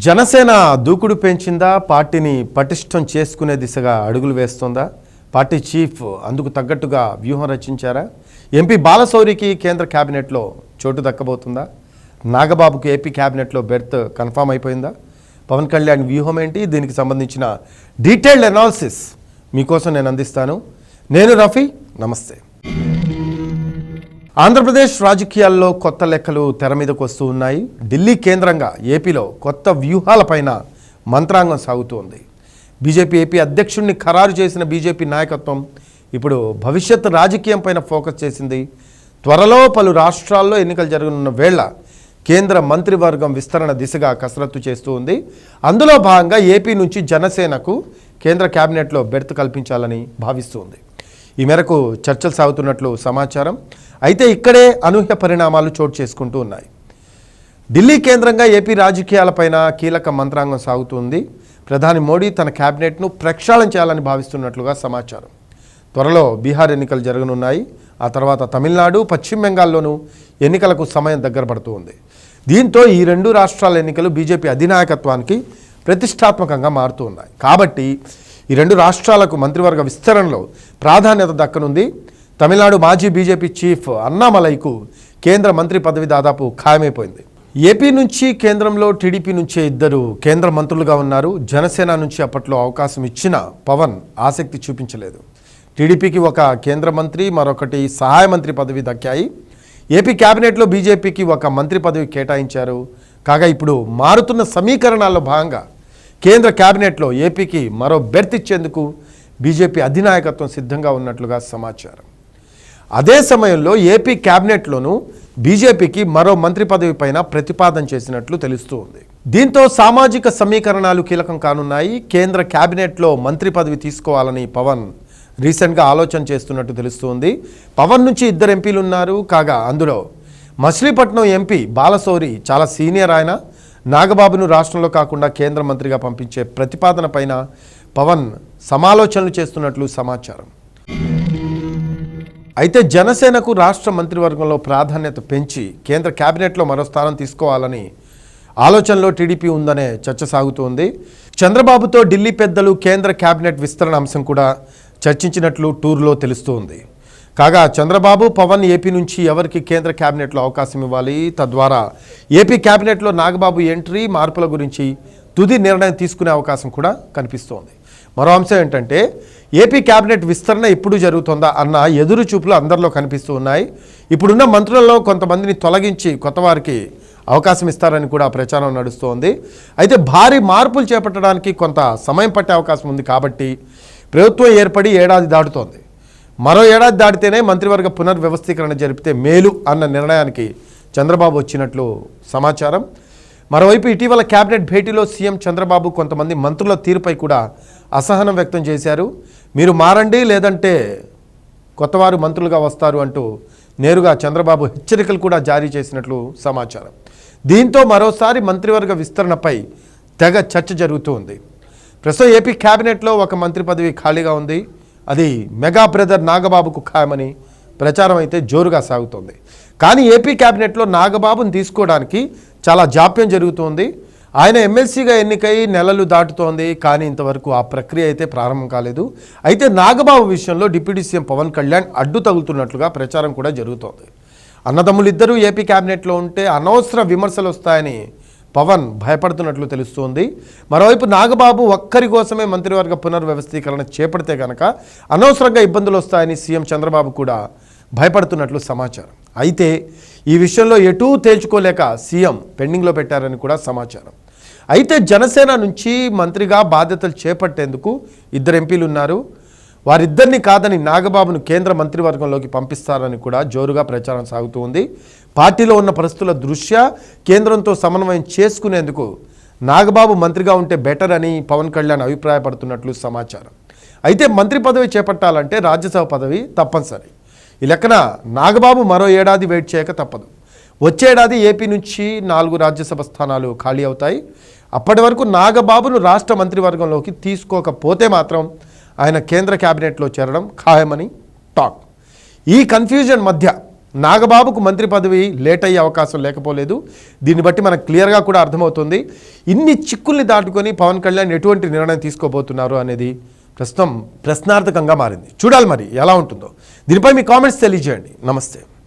జనసేన దూకుడు పెంచిందా? పార్టీని పటిష్టం చేసుకునే దిశగా అడుగులు వేస్తోందా? పార్టీ చీఫ్ అందుకు తగ్గట్టుగా వ్యూహం రచించారా? ఎంపీ బాలశౌరికి కేంద్ర కేబినెట్లో చోటు దక్కబోతుందా? నాగబాబుకు ఏపీ క్యాబినెట్లో బెర్త్ కన్ఫామ్ అయిపోయిందా? పవన్ కళ్యాణ్ వ్యూహం ఏంటి? దీనికి సంబంధించిన డీటెయిల్డ్ అనాలిసిస్ మీకోసం నేను అందిస్తాను. నేను రఫీ నమస్తే. ఆంధ్రప్రదేశ్ రాజకీయాల్లో కొత్త లెక్కలు తెర మీదకు వస్తూ ఉన్నాయి. ఢిల్లీ కేంద్రంగా ఏపీలో కొత్త వ్యూహాలపైన మంత్రాంగం సాగుతోంది. బీజేపీ ఏపీ అధ్యక్షుడిని ఖరారు చేసిన బీజేపీ నాయకత్వం ఇప్పుడు భవిష్యత్ రాజకీయం పైన ఫోకస్ చేసింది. త్వరలో పలు రాష్ట్రాల్లో ఎన్నికలు జరగనున్న వేళ కేంద్ర మంత్రివర్గం విస్తరణ దిశగా కసరత్తు చేస్తూ ఉంది. అందులో భాగంగా ఏపీ నుంచి జనసేనకు కేంద్ర కేబినెట్లో బెర్త్ కల్పించాలని భావిస్తోంది. ఈ మేరకు చర్చలు సాగుతున్నట్లు సమాచారం. అయితే ఇక్కడే అనూహ్య పరిణామాలు చోటు చేసుకుంటూ ఉన్నాయి. ఢిల్లీ కేంద్రంగా ఏపీ రాజకీయాలపైన కీలక మంత్రాంగం సాగుతుంది. ప్రధాని మోడీ తన క్యాబినెట్ను ప్రక్షాళన చేయాలని భావిస్తున్నట్లుగా సమాచారం. త్వరలో బీహార్ ఎన్నికలు జరగనున్నాయి. ఆ తర్వాత తమిళనాడు పశ్చిమ బెంగాల్లోనూ ఎన్నికలకు సమయం దగ్గర పడుతూ ఉంది. దీంతో ఈ రెండు రాష్ట్రాల ఎన్నికలు బీజేపీ అధినాయకత్వానికి ప్రతిష్టాత్మకంగా మారుతూ ఉన్నాయి. కాబట్టి ఈ రెండు రాష్ట్రాలకు మంత్రివర్గ విస్తరణలో ప్రాధాన్యత దక్కనుంది. తమిళనాడు మాజీ బీజేపీ చీఫ్ అన్నామలైకు కేంద్ర మంత్రి పదవి దాదాపు ఖాయమైపోయింది. ఏపీ నుంచి కేంద్రంలో టీడీపీ నుంచే ఇద్దరు కేంద్ర మంత్రులుగా ఉన్నారు. జనసేన నుంచి అప్పట్లో అవకాశం ఇచ్చిన పవన్ ఆసక్తి చూపించలేదు. టీడీపీకి ఒక కేంద్ర మంత్రి మరొకటి సహాయ మంత్రి పదవి దక్కాయి. ఏపీ కేబినెట్లో బీజేపీకి ఒక మంత్రి పదవి కేటాయించారు. కాగా ఇప్పుడు మారుతున్న సమీకరణాల్లో భాగంగా కేంద్ర కేబినెట్లో ఏపీకి మరో బెర్త్ ఇచ్చేందుకు బీజేపీ అధినాయకత్వం సిద్ధంగా ఉన్నట్లుగా సమాచారం. అదే సమయంలో ఏపీ కేబినెట్లోనూ బీజేపీకి మరో మంత్రి పదవి పైన ప్రతిపాదన చేసినట్లు తెలుస్తూ ఉంది. దీంతో సామాజిక సమీకరణాలు కీలకం కానున్నాయి. కేంద్ర కేబినెట్లో మంత్రి పదవి తీసుకోవాలని పవన్ రీసెంట్గా ఆలోచన చేస్తున్నట్టు తెలుస్తుంది. పవన్ నుంచి ఇద్దరు ఎంపీలు ఉన్నారు కాగా అందులో మచిలీపట్నం ఎంపీ బాలశౌరి చాలా సీనియర్ ఆయన. నాగబాబును రాష్ట్రంలో కాకుండా కేంద్ర మంత్రిగా పంపించే ప్రతిపాదన పైన పవన్ సమాలోచనలు చేస్తున్నట్లు సమాచారం. అయితే జనసేనకు రాష్ట్ర మంత్రివర్గంలో ప్రాధాన్యత పెంచి కేంద్ర కేబినెట్లో మరో స్థానం తీసుకోవాలని ఆలోచనలో టీడీపీ ఉందనే చర్చ సాగుతోంది. చంద్రబాబుతో ఢిల్లీ పెద్దలు కేంద్ర కేబినెట్ విస్తరణ అంశం కూడా చర్చించినట్లు టూర్లో తెలుస్తోంది. కాగా చంద్రబాబు పవన్ ఏపీ నుంచి ఎవరికి కేంద్ర క్యాబినెట్లో అవకాశం ఇవ్వాలి? తద్వారా ఏపీ క్యాబినెట్లో నాగబాబు ఎంట్రీ మార్పుల గురించి తుది నిర్ణయం తీసుకునే అవకాశం కూడా కనిపిస్తోంది. మరో అంశం ఏంటంటే ఏపీ క్యాబినెట్ విస్తరణ ఎప్పుడు జరుగుతుందా అన్న ఎదురు చూపులు అందరిలో కనిపిస్తూ ఉన్నాయి. ఇప్పుడున్న మంత్రులలో కొంతమందిని తొలగించి కొత్త వారికి అవకాశం ఇస్తారని కూడా ప్రచారం నడుస్తోంది. అయితే భారీ మార్పులు చేపట్టడానికి కొంత సమయం పట్టే అవకాశం ఉంది కాబట్టి ప్రభుత్వం ఏర్పడి ఏడాది దాటుతోంది. మరో ఏడాది దాటితేనే మంత్రివర్గ పునర్వ్యవస్థీకరణ జరిపితే మేలు అన్న నిర్ణయానికి చంద్రబాబు వచ్చినట్లు సమాచారం. మరోవైపు ఇటీవల కేబినెట్ భేటీలో సీఎం చంద్రబాబు కొంతమంది మంత్రుల తీరుపై కూడా అసహనం వ్యక్తం చేశారు. మీరు మారండి లేదంటే కొత్తవారు మంత్రులుగా వస్తారు అంటూ నేరుగా చంద్రబాబు హెచ్చరికలు కూడా జారీ చేసినట్లు సమాచారం. దీంతో మరోసారి మంత్రివర్గ విస్తరణపై తెగ చర్చ జరుగుతూ ఉంది. ప్రస్తుతం ఏపీ కేబినెట్లో ఒక మంత్రి పదవి ఖాళీగా ఉంది. అది మెగా బ్రదర్ నాగబాబుకు ఖాయమని ప్రచారం అయితే జోరుగా సాగుతోంది. కానీ ఏపీ కేబినెట్లో నాగబాబును తీసుకోవడానికి చాలా జాప్యం జరుగుతోంది. ఆయన ఎమ్మెల్సీగా ఎన్నికై నెలలు దాటుతోంది. కానీ ఇంతవరకు ఆ ప్రక్రియ అయితే ప్రారంభం కాలేదు. అయితే నాగబాబు విషయంలో డిప్యూటీ సీఎం పవన్ కళ్యాణ్ అడ్డు తగులుతున్నట్లుగా ప్రచారం కూడా జరుగుతోంది. అన్నదమ్ములిద్దరూ ఏపీ కేబినెట్లో ఉంటే అనవసర విమర్శలు వస్తాయని పవన్ భయపడుతున్నట్లు తెలుస్తోంది. మరోవైపు నాగబాబు ఒక్కరి కోసమే మంత్రివర్గ పునర్వ్యవస్థీకరణ చేపడితే కనుక అనవసరంగా ఇబ్బందులు వస్తాయని సీఎం చంద్రబాబు కూడా భయపడుతున్నట్లు సమాచారం. అయితే ఈ విషయంలో ఎటూ తేల్చుకోలేక సీఎం పెండింగ్లో పెట్టారని కూడా సమాచారం. అయితే జనసేన నుంచి మంత్రిగా బాధ్యతలు చేపట్టేందుకు ఇద్దరు ఎంపీలు ఉన్నారు. వారిద్దరిని కాదని నాగబాబును కేంద్ర మంత్రివర్గంలోకి పంపిస్తారని కూడా జోరుగా ప్రచారం సాగుతూ ఉంది. పార్టీలో ఉన్న పరిస్థితుల దృష్ట్యా కేంద్రంతో సమన్వయం చేసుకునేందుకు నాగబాబు మంత్రిగా ఉంటే బెటర్ అని పవన్ కళ్యాణ్ అభిప్రాయపడుతున్నట్లు సమాచారం. అయితే మంత్రి పదవి చేపట్టాలంటే రాజ్యసభ పదవి తప్పనిసరి. ఈ లెక్కన నాగబాబు మరో ఏడాది వెయిట్ చేయక తప్పదు. వచ్చే ఏడాది ఏపీ నుంచి నాలుగు రాజ్యసభ స్థానాలు ఖాళీ అవుతాయి. అప్పటి వరకు నాగబాబును రాష్ట్ర మంత్రివర్గంలోకి తీసుకోకపోతే మాత్రం ఆయన కేంద్ర క్యాబినెట్లో చేరడం ఖాయమని టాక్. ఈ కన్ఫ్యూజన్ మధ్య నాగబాబుకు మంత్రి పదవి లేట్ అయ్యే అవకాశం లేకపోలేదు. దీన్ని బట్టి మనకు క్లియర్గా కూడా అర్థమవుతుంది. ఇన్ని చిక్కుల్ని దాటుకొని పవన్ కళ్యాణ్ ఎటువంటి నిర్ణయం తీసుకోబోతున్నారు అనేది ప్రస్తుతం ప్రశ్నార్థకంగా మారింది. చూడాలి మరి ఎలా ఉంటుందో. దీనిపై మీ కామెంట్స్ తెలియజేయండి. నమస్తే.